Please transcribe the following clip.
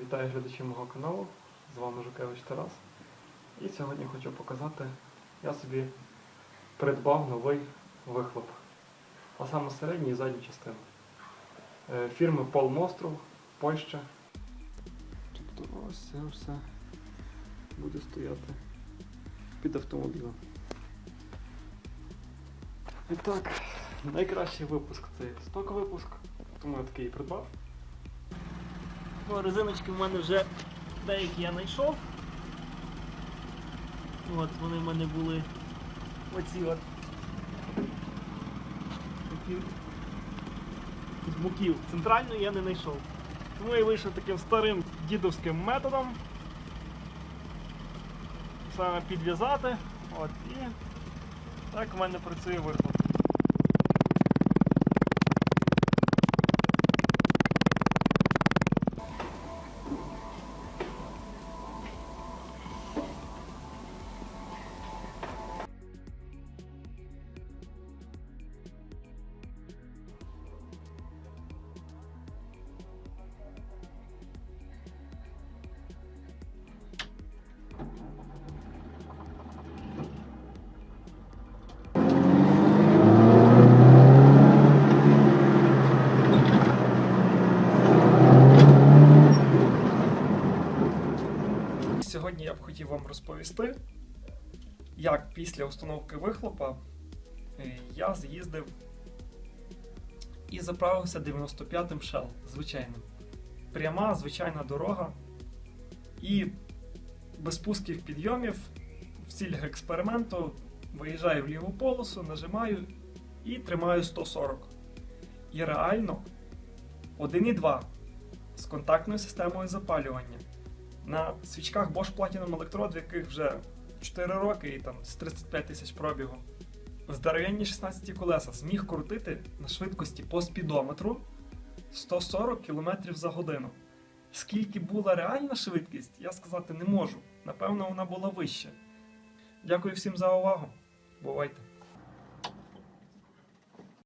Вітаю глядачів мого каналу. З вами Жукевич Тарас. І сьогодні хочу показати, я собі придбав новий вихлоп. А саме середню і задню частину. Е, Фірми Пол Мостров, Польща. Тобто ось це все буде стояти під автомобілем. І так, найкращий випуск це сток випуск, тому я такий придбав. Ну, резиночки в мене вже деякі я знайшов. От, вони в мене були оці от. Такі з боків. Центральної я не знайшов. Тому я вийшов таким старим дідовським методом. Саме підв'язати. От, і так в мене працює вихлоп. Сьогодні я б хотів вам розповісти, як після установки вихлопа е, я з'їздив і заправився 95-м Shell, звичайним. Пряма, звичайна дорога. І без спусків підйомів в цілях експерименту виїжджаю в ліву полосу, нажимаю і тримаю 140. І реально 1,2 з контактною системою запалювання на свічках Bosch Platinum Electrode, в яких вже 4 роки і там з 35 тисяч пробігу. Здоровенні 16 колеса зміг крутити на швидкості по спідометру 140 км за годину. Скільки була реальна швидкість, я сказати не можу. Напевно, вона була вища. Дякую всім за увагу. Бувайте!